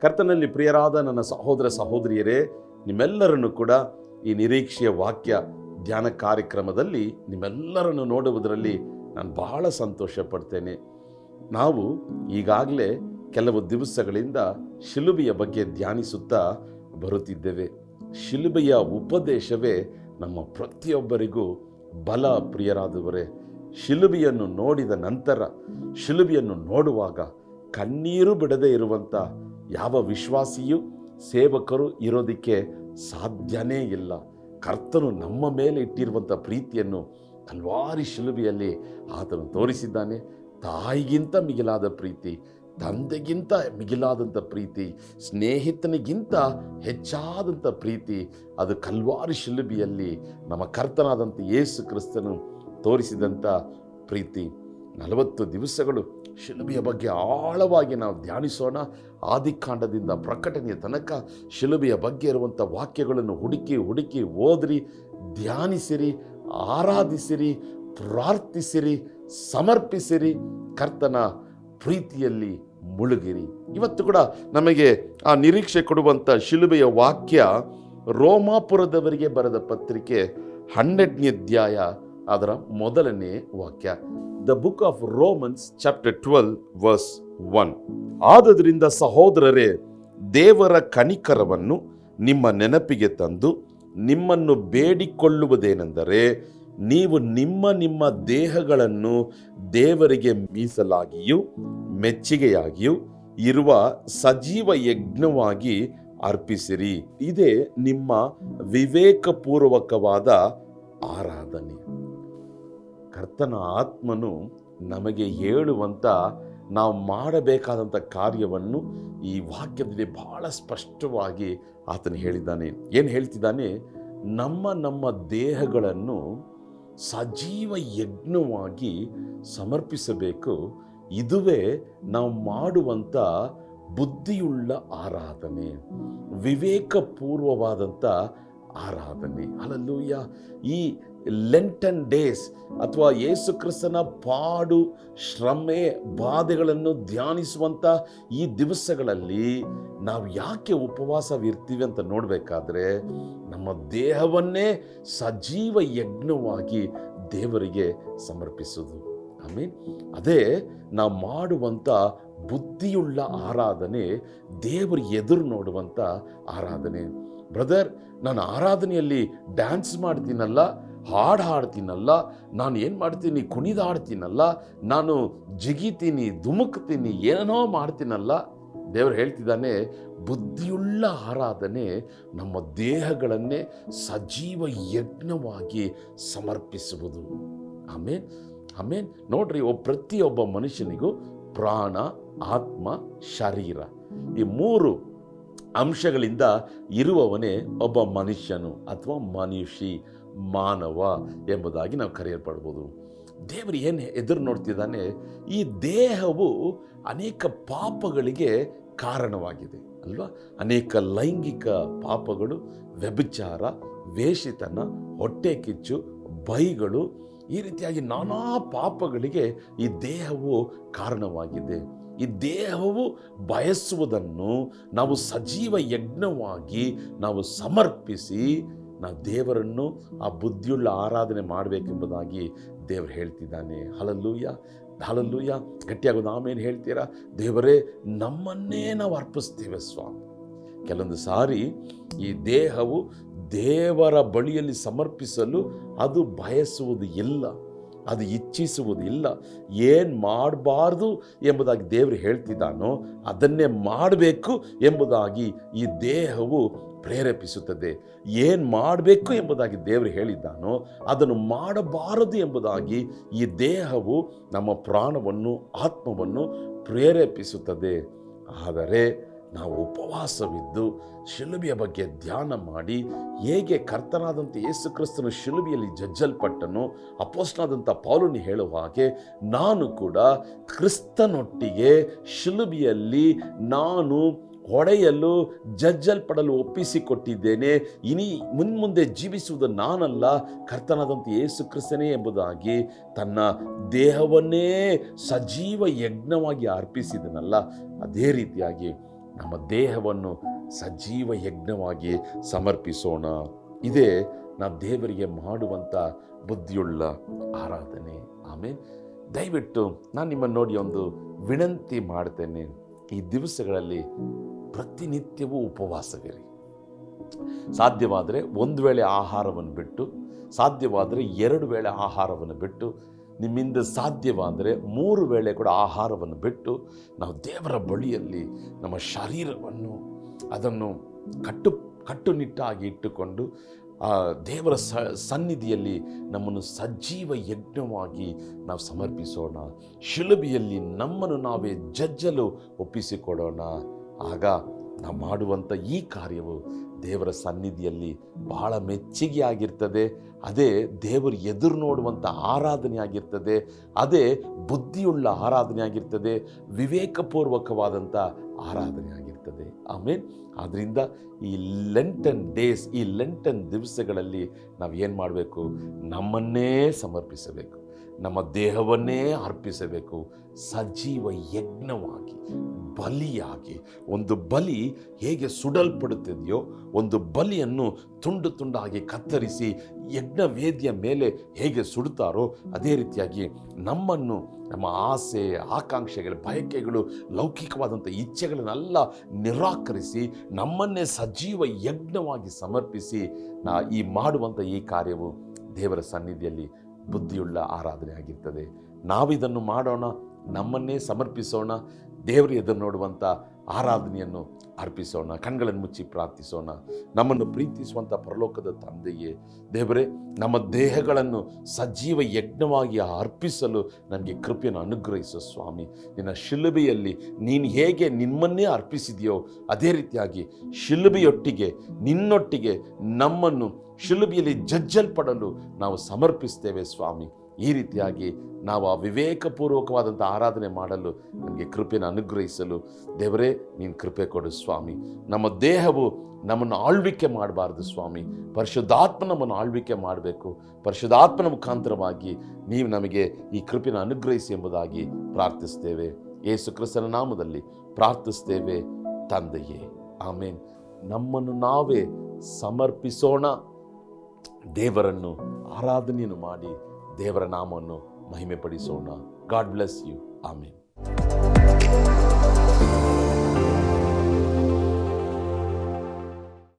ಕರ್ತನಲ್ಲಿ ಪ್ರಿಯರಾದ ನನ್ನ ಸಹೋದರ ಸಹೋದರಿಯರೇ, ನಿಮ್ಮೆಲ್ಲರನ್ನು ಕೂಡ ಈ ನಿರೀಕ್ಷೆಯ ವಾಕ್ಯ ಧ್ಯಾನ ಕಾರ್ಯಕ್ರಮದಲ್ಲಿ ನಿಮ್ಮೆಲ್ಲರನ್ನು ನೋಡುವುದರಲ್ಲಿ ನಾನು ಬಹಳ ಸಂತೋಷ ಪಡ್ತೇನೆ ನಾವು ಈಗಾಗಲೇ ಕೆಲವು ದಿವಸಗಳಿಂದ ಶಿಲುಬೆಯ ಬಗ್ಗೆ ಧ್ಯಾನಿಸುತ್ತಾ ಬರುತ್ತಿದ್ದೇವೆ. ಶಿಲುಬೆಯ ಉಪದೇಶವೇ ನಮ್ಮ ಪ್ರತಿಯೊಬ್ಬರಿಗೂ ಬಲ ಪ್ರಿಯರಾದವರೇ. ಶಿಲುಬೆಯನ್ನು ನೋಡಿದ ನಂತರ, ಶಿಲುಬೆಯನ್ನು ನೋಡುವಾಗ ಕಣ್ಣೀರು ಬಿಡದೆ ಇರುವಂಥ ಯಾವ ವಿಶ್ವಾಸಿಯೂ ಸೇವಕರು ಇರೋದಕ್ಕೆ ಸಾಧ್ಯನೇ ಇಲ್ಲ. ಕರ್ತನು ನಮ್ಮ ಮೇಲೆ ಇಟ್ಟಿರುವಂಥ ಪ್ರೀತಿಯನ್ನು ಕಲ್ವಾರಿ ಶಿಲುಬಿಯಲ್ಲಿ ಆತನು ತೋರಿಸಿದ್ದಾನೆ. ತಾಯಿಗಿಂತ ಮಿಗಿಲಾದ ಪ್ರೀತಿ, ತಂದೆಗಿಂತ ಮಿಗಿಲಾದಂಥ ಪ್ರೀತಿ, ಸ್ನೇಹಿತನಿಗಿಂತ ಹೆಚ್ಚಾದಂಥ ಪ್ರೀತಿ, ಅದು ಕಲ್ವಾರಿ ಶಿಲುಬಿಯಲ್ಲಿ ನಮ್ಮ ಕರ್ತನಾದಂಥ ಯೇಸು ಕ್ರಿಸ್ತನು ತೋರಿಸಿದಂಥ ಪ್ರೀತಿ. ನಲವತ್ತು ದಿವಸಗಳು ಶಿಲುಬೆಯ ಬಗ್ಗೆ ಆಳವಾಗಿ ನಾವು ಧ್ಯಾನಿಸೋಣ. ಆದಿಕಾಂಡದಿಂದ ಪ್ರಕಟಣೆಯ ತನಕ ಶಿಲುಬೆಯ ಬಗ್ಗೆ ಇರುವಂಥ ವಾಕ್ಯಗಳನ್ನು ಹುಡುಕಿ ಹುಡುಕಿ, ಓದ್ರಿ, ಧ್ಯಾನಿಸಿರಿ, ಆರಾಧಿಸಿರಿ, ಪ್ರಾರ್ಥಿಸಿರಿ, ಸಮರ್ಪಿಸಿರಿ, ಕರ್ತನ ಪ್ರೀತಿಯಲ್ಲಿ ಮುಳುಗಿರಿ. ಇವತ್ತು ಕೂಡ ನಮಗೆ ಆ ನಿರೀಕ್ಷೆ ಕೊಡುವಂಥ ಶಿಲುಬೆಯ ವಾಕ್ಯ ರೋಮಾಪುರದವರಿಗೆ ಬರೆದ ಪತ್ರಿಕೆ ಹನ್ನೆರಡನೇ ಅಧ್ಯಾಯ ಅದರ ಮೊದಲನೇ ವಾಕ್ಯ. The book of Romans chapter twelve verse one ಆದದ್ರಿಂದ ಸಹೋದರರೇ, ದೇವರ ಕನಿಕರವನ್ನು ನಿಮ್ಮ ನೆನಪಿಗೆ ತಂದು ನಿಮ್ಮನ್ನು ಬೇಡಿಕೊಳ್ಳುವುದೇನೆಂದರೆ, ನೀವು ನಿಮ್ಮ ನಿಮ್ಮ ದೇಹಗಳನ್ನು ದೇವರಿಗೆ ಮೀಸಲಾಗಿಯೂ ಮೆಚ್ಚುಗೆಯಾಗಿಯೂ ಇರುವ ಸಜೀವ ಯಜ್ಞವಾಗಿ ಅರ್ಪಿಸಿರಿ. ಇದೇ ನಿಮ್ಮ ವಿವೇಕಪೂರ್ವಕವಾದ ಆರಾಧನೆ. ಕರ್ತನ ಆತ್ಮನು ನಮಗೆ ಹೇಳುವಂಥ ನಾವು ಮಾಡಬೇಕಾದಂಥ ಕಾರ್ಯವನ್ನು ಈ ವಾಕ್ಯದಲ್ಲಿ ಬಹಳ ಸ್ಪಷ್ಟವಾಗಿ ಆತನು ಹೇಳಿದ್ದಾನೆ. ಏನು ಹೇಳ್ತಿದ್ದಾನೆ? ನಮ್ಮ ನಮ್ಮ ದೇಹಗಳನ್ನು ಸಜೀವ ಯಜ್ಞವಾಗಿ ಸಮರ್ಪಿಸಬೇಕು. ಇದುವೇ ನಾವು ಮಾಡುವಂಥ ಬುದ್ಧಿಯುಳ್ಳ ಆರಾಧನೆ ವಿವೇಕಪೂರ್ವವಾದಂಥ ಆರಾಧನೆ. ಅಲ್ಲಲ್ಲೂಯ್ಯ ಈ ಲೆಂಟನ್ ಡೇಸ್ ಅಥವಾ ಯೇಸು ಕ್ರಿಸ್ತನ ಪಾಡು ಶ್ರಮೆ ಬಾಧೆಗಳನ್ನು ಧ್ಯಾನಿಸುವಂಥ ಈ ದಿವಸಗಳಲ್ಲಿ ನಾವು ಯಾಕೆ ಉಪವಾಸವಿರ್ತೀವಿ ಅಂತ ನೋಡಬೇಕಾದ್ರೆ ನಮ್ಮ ದೇಹವನ್ನೇ ಸಜೀವ ಯಜ್ಞವಾಗಿ ದೇವರಿಗೆ ಸಮರ್ಪಿಸುವುದು. ಐ ಮೀನ್ ಅದೇ ನಾವು ಮಾಡುವಂಥ ಬುದ್ಧಿಯುಳ್ಳ ಆರಾಧನೆ, ದೇವರು ಎದುರು ನೋಡುವಂಥ ಆರಾಧನೆ. ಬ್ರದರ್, ನಾನು ಆರಾಧನೆಯಲ್ಲಿ ಡ್ಯಾನ್ಸ್ ಮಾಡ್ತೀನಲ್ಲ ಹಾಡು ಹಾಡ್ತೀನಲ್ಲ ನಾನು ಏನು ಮಾಡ್ತೀನಿ ಕುಣಿದಾಡ್ತೀನಲ್ಲ ನಾನು ಜಿಗಿತೀನಿ, ಧುಮುಕ್ತೀನಿ ಏನೋ ಮಾಡ್ತೀನಲ್ಲ, ದೇವರು ಹೇಳ್ತಿದ್ದಾನೆ, ಬುದ್ಧಿಯುಳ್ಳ ಆರಾಧನೆ ನಮ್ಮ ದೇಹಗಳನ್ನೇ ಸಜೀವ ಯಜ್ಞವಾಗಿ ಸಮರ್ಪಿಸುವುದು. ಆಮೇನ್ ಆಮೇನ್, ನೋಡ್ರಿ ಒಬ್ಬ ಪ್ರತಿಯೊಬ್ಬ ಮನುಷ್ಯನಿಗೂ ಪ್ರಾಣ, ಆತ್ಮ, ಶರೀರ, ಈ ಮೂರು ಅಂಶಗಳಿಂದ ಇರುವವನೇ ಒಬ್ಬ ಮನುಷ್ಯನು ಅಥವಾ ಮನುಷ್ಯ. ಮಾನವ ಎಂಬುದಾಗಿ ನಾವು ಕರೆಯಲ್ಪಡ್ಬೋದು. ದೇವರು ಏನು ಎದುರು ನೋಡ್ತಿದ್ದಾನೆ, ಈ ದೇಹವು ಅನೇಕ ಪಾಪಗಳಿಗೆ ಕಾರಣವಾಗಿದೆ, ಅಲ್ವಾ? ಅನೇಕ ಲೈಂಗಿಕ ಪಾಪಗಳು, ವ್ಯಭಿಚಾರ ವೇಷಿತನ ಹೊಟ್ಟೆ ಕಿಚ್ಚು, ಬೈಗಳು, ಈ ರೀತಿಯಾಗಿ ನಾನಾ ಪಾಪಗಳಿಗೆ ಈ ದೇಹವು ಕಾರಣವಾಗಿದೆ. ಈ ದೇಹವು ಬಯಸುವುದನ್ನು ನಾವು ಸಜೀವ ಯಜ್ಞವಾಗಿ ನಾವು ಸಮರ್ಪಿಸಿ ನಾವು ದೇವರನ್ನು ಆ ಬುದ್ಧಿಯುಳ್ಳ ಆರಾಧನೆ ಮಾಡಬೇಕೆಂಬುದಾಗಿ ದೇವರು ಹೇಳ್ತಿದ್ದಾನೆ. ಹಲಲ್ಲೂಯ್ಯ ಹಲಲ್ಲೂಯ್ಯ ಗಟ್ಟಿಯಾಗೋದು ನಾವೇನು ಹೇಳ್ತೀರಾ? ದೇವರೇ, ನಮ್ಮನ್ನೇ ನಾವು ಅರ್ಪಿಸ್ತೇವೆ ಸ್ವಾಮಿ. ಕೆಲವೊಂದು ಸಾರಿ ಈ ದೇಹವು ದೇವರ ಬಳಿಯಲ್ಲಿ ಸಮರ್ಪಿಸಲು ಅದು ಬಯಸುವುದು ಇಲ್ಲ, ಅದು ಇಚ್ಛಿಸುವುದಿಲ್ಲ ಏನು ಮಾಡಬಾರ್ದು ಎಂಬುದಾಗಿ ದೇವರು ಹೇಳ್ತಿದ್ದಾನೋ ಅದನ್ನೇ ಮಾಡಬೇಕು ಎಂಬುದಾಗಿ ಈ ದೇಹವು ಪ್ರೇರೇಪಿಸುತ್ತದೆ. ಏನು ಮಾಡಬೇಕು ಎಂಬುದಾಗಿ ದೇವರು ಹೇಳಿದ್ದಾನೋ, ಅದನ್ನು ಮಾಡಬಾರದು ಎಂಬುದಾಗಿ ಈ ದೇಹವು ನಮ್ಮ ಪ್ರಾಣವನ್ನು, ಆತ್ಮವನ್ನು ಪ್ರೇರೇಪಿಸುತ್ತದೆ. ಆದರೆ ನಾವು ಉಪವಾಸವಿದ್ದು ಶಿಲುಬೆಯ ಬಗ್ಗೆ ಧ್ಯಾನ ಮಾಡಿ, ಹೇಗೆ ಕರ್ತನಾದಂಥ ಯೇಸು ಕ್ರಿಸ್ತನು ಶಿಲುಬೆಯಲ್ಲಿ ಜಜ್ಜಲ್ಪಟ್ಟನು ಅಪೋಸ್ನಾದಂಥ ಪೌಲನು ಹೇಳುವ ಹಾಗೆ ನಾನು ಕೂಡ ಕ್ರಿಸ್ತನೊಟ್ಟಿಗೆ ಶಿಲುಬೆಯಲ್ಲಿ ನಾನು ಹೊಡೆಯಲು ಜಜ್ಜಲ್ಪಡಲು ಒಪ್ಪಿಸಿಕೊಟ್ಟಿದ್ದೇನೆ. ಇನಿ ಮುನ್ಮುಂದೆ ಜೀವಿಸುವುದು ನಾನಲ್ಲ, ಕರ್ತನಾದಂಥ ಏಸು ಕ್ರಿಸ್ತನೇ ಎಂಬುದಾಗಿ ತನ್ನ ದೇಹವನ್ನೇ ಸಜೀವ ಯಜ್ಞವಾಗಿ ಅರ್ಪಿಸಿದನಲ್ಲ. ಅದೇ ರೀತಿಯಾಗಿ ನಮ್ಮ ದೇಹವನ್ನು ಸಜೀವ ಯಜ್ಞವಾಗಿ ಸಮರ್ಪಿಸೋಣ. ಇದೇ ನಾವು ದೇವರಿಗೆ ಮಾಡುವಂಥ ಬುದ್ಧಿಯುಳ್ಳ ಆರಾಧನೆ. ಆಮೇಲೆ ದಯವಿಟ್ಟು ನಾನು ನಿಮ್ಮನ್ನು ನೋಡಿ ಒಂದು ವಿನಂತಿ ಮಾಡ್ತೇನೆ. ಈ ದಿವಸಗಳಲ್ಲಿ ಪ್ರತಿನಿತ್ಯವೂ ಉಪವಾಸವಿರಿ. ಸಾಧ್ಯವಾದರೆ ಒಂದು ವೇಳೆ ಆಹಾರವನ್ನು ಬಿಟ್ಟು, ಸಾಧ್ಯವಾದರೆ ಎರಡು ವೇಳೆ ಆಹಾರವನ್ನು ಬಿಟ್ಟು, ನಿಮ್ಮಿಂದ ಸಾಧ್ಯವಾದರೆ ಮೂರು ವೇಳೆ ಕೂಡ ಆಹಾರವನ್ನು ಬಿಟ್ಟು, ನಾವು ದೇವರ ಬಳಿಯಲ್ಲಿ ನಮ್ಮ ಶರೀರವನ್ನು ಅದನ್ನು ಕಟ್ಟು, ಕಟ್ಟುನಿಟ್ಟಾಗಿ ಇಟ್ಟುಕೊಂಡು ಆ ದೇವರ ಸ ಸನ್ನಿಧಿಯಲ್ಲಿ ನಮ್ಮನ್ನು ಸಜೀವ ಯಜ್ಞವಾಗಿ ನಾವು ಸಮರ್ಪಿಸೋಣ. ಶಿಲುಬಿಯಲ್ಲಿ ನಮ್ಮನ್ನು ನಾವೇ ಜಜ್ಜಲು ಒಪ್ಪಿಸಿಕೊಡೋಣ. ಆಗ ನಾವು ಮಾಡುವಂಥ ಈ ಕಾರ್ಯವು ದೇವರ ಸನ್ನಿಧಿಯಲ್ಲಿ ಬಹಳ ಮೆಚ್ಚುಗೆ ಆಗಿರ್ತದೆ. ಅದೇ ದೇವರು ಎದುರು ನೋಡುವಂಥ ಆರಾಧನೆ ಆಗಿರ್ತದೆ. ಅದೇ ಬುದ್ಧಿಯುಳ್ಳ ಆರಾಧನೆ ಆಗಿರ್ತದೆ. ವಿವೇಕಪೂರ್ವಕವಾದಂಥ ಆರಾಧನೆ ಆಗಿರ್ತದೆ. ಆಮೇಲೆ ಆದ್ದರಿಂದ ಈ ಲೆಂಟನ್ ಡೇಸ್, ಈ ಲೆಂಟನ್ ದಿವಸಗಳಲ್ಲಿ ನಾವು ಏನು ಮಾಡಬೇಕು? ನಮ್ಮನ್ನೇ ಸಮರ್ಪಿಸಬೇಕು. ನಮ್ಮ ದೇಹವನ್ನೇ ಅರ್ಪಿಸಬೇಕು. ಸಜೀವ ಯಜ್ಞವಾಗಿ, ಬಲಿಯಾಗಿ. ಒಂದು ಬಲಿ ಹೇಗೆ ಸುಡಲ್ಪಡುತ್ತಿದೆಯೋ, ಒಂದು ಬಲಿಯನ್ನು ತುಂಡು ತುಂಡಾಗಿ ಕತ್ತರಿಸಿ ಯಜ್ಞ ವೇದಿಯ ಮೇಲೆ ಹೇಗೆ ಸುಡುತ್ತಾರೋ, ಅದೇ ರೀತಿಯಾಗಿ ನಮ್ಮನ್ನು, ನಮ್ಮ ಆಸೆ, ಆಕಾಂಕ್ಷೆಗಳು, ಬಯಕೆಗಳು, ಲೌಕಿಕವಾದಂಥ ಇಚ್ಛೆಗಳನ್ನೆಲ್ಲ ನಿರಾಕರಿಸಿ ನಮ್ಮನ್ನೇ ಸಜೀವ ಯಜ್ಞವಾಗಿ ಸಮರ್ಪಿಸಿ ನಾ ಈ ಮಾಡುವಂಥ ಈ ಕಾರ್ಯವು ದೇವರ ಸನ್ನಿಧಿಯಲ್ಲಿ ಬುದ್ಧಿಯುಳ್ಳ ಆರಾಧನೆ ಆಗಿರ್ತದೆ. ನಾವಿದನ್ನು ಮಾಡೋಣ, ನಮ್ಮನ್ನೇ ಸಮರ್ಪಿಸೋಣ, ದೇವರು ಎದುರು ನೋಡುವಂಥ ಆರಾಧನೆಯನ್ನು ಅರ್ಪಿಸೋಣ, ಕಣ್ಗಳನ್ನು ಮುಚ್ಚಿ ಪ್ರಾರ್ಥಿಸೋಣ. ನಮ್ಮನ್ನು ಪ್ರೀತಿಸುವಂಥ ಪರಲೋಕದ ತಂದೆಯೇ, ದೇವರೇ, ನಮ್ಮ ದೇಹಗಳನ್ನು ಸಜೀವ ಯಜ್ಞವಾಗಿ ಅರ್ಪಿಸಲು ನನಗೆ ಕೃಪೆಯನ್ನು ಅನುಗ್ರಹಿಸೋ ಸ್ವಾಮಿ. ನಿನ್ನ ಶಿಲುಬೆಯಲ್ಲಿ ನೀನು ಹೇಗೆ ನಿಮ್ಮನ್ನೇ ಅರ್ಪಿಸಿದೆಯೋ ಅದೇ ರೀತಿಯಾಗಿ ಶಿಲುಬೆಯೊಟ್ಟಿಗೆ, ನಿನ್ನೊಟ್ಟಿಗೆ ನಮ್ಮನ್ನು ಶಿಲುಬೆಯಲ್ಲಿ ಜಜ್ಜಲ್ಪಡಲು ನಾವು ಸಮರ್ಪಿಸ್ತೇವೆ ಸ್ವಾಮಿ. ಈ ರೀತಿಯಾಗಿ ನಾವು ಆ ವಿವೇಕಪೂರ್ವಕವಾದಂಥ ಆರಾಧನೆ ಮಾಡಲು ನಮಗೆ ಕೃಪೆಯನ್ನು ಅನುಗ್ರಹಿಸಲು, ದೇವರೇ, ನೀನು ಕೃಪೆ ಕೊಡು ಸ್ವಾಮಿ. ನಮ್ಮ ದೇಹವು ನಮ್ಮನ್ನು ಆಳ್ವಿಕೆ ಮಾಡಬಾರ್ದು ಸ್ವಾಮಿ. ಪರಿಶುದ್ಧಾತ್ಮ ನಮ್ಮನ್ನು ಆಳ್ವಿಕೆ ಮಾಡಬೇಕು. ಪರಿಶುದ್ಧಾತ್ಮನ ಮುಖಾಂತರವಾಗಿ ನೀವು ನಮಗೆ ಈ ಕೃಪೆಯನ್ನು ಅನುಗ್ರಹಿಸಿ ಎಂಬುದಾಗಿ ಪ್ರಾರ್ಥಿಸ್ತೇವೆ. ಯೇಸು ಕ್ರಿಸ್ತನ ನಾಮದಲ್ಲಿ ಪ್ರಾರ್ಥಿಸ್ತೇವೆ, ತಂದೆಯೇ. ಆಮೇನ್. ನಮ್ಮನ್ನು ನಾವೇ ಸಮರ್ಪಿಸೋಣ. ದೇವರನ್ನು ಆರಾಧನೆಯನ್ನು ಮಾಡಿ ದೇವರ ನಾಮವನ್ನು ಮಹಿಮೆಪಡಿಸೋಣ ಗಾಡ್ ಬ್ಲೆಸ್ ಯು ಆಮೇನ್